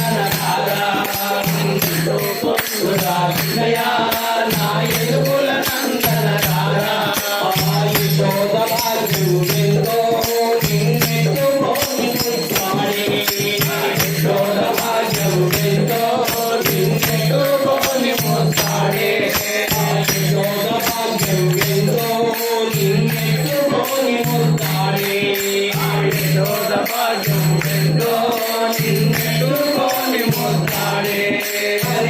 Sana Yeah.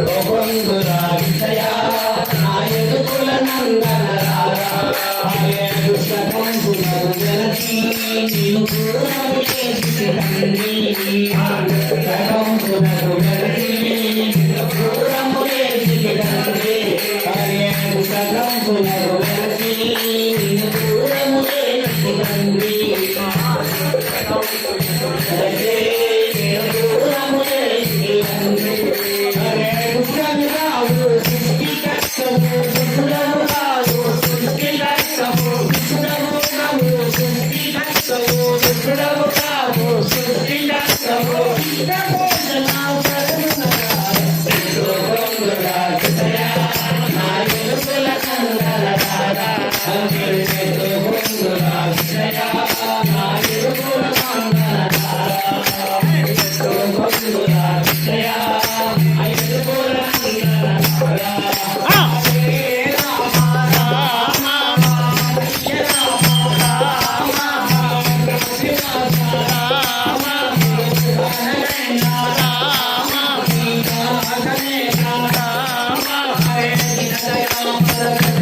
గోబంధురా Vijaya నాయకుల నందన Krishna పంపులకు jealousy నీను పూర్వము చేసి తండ్రి కృష్ణ పంపులకు జలసి పూర్వము చేసి తండ్రి Krishna పంపులకు bravo, bravo, sou de love.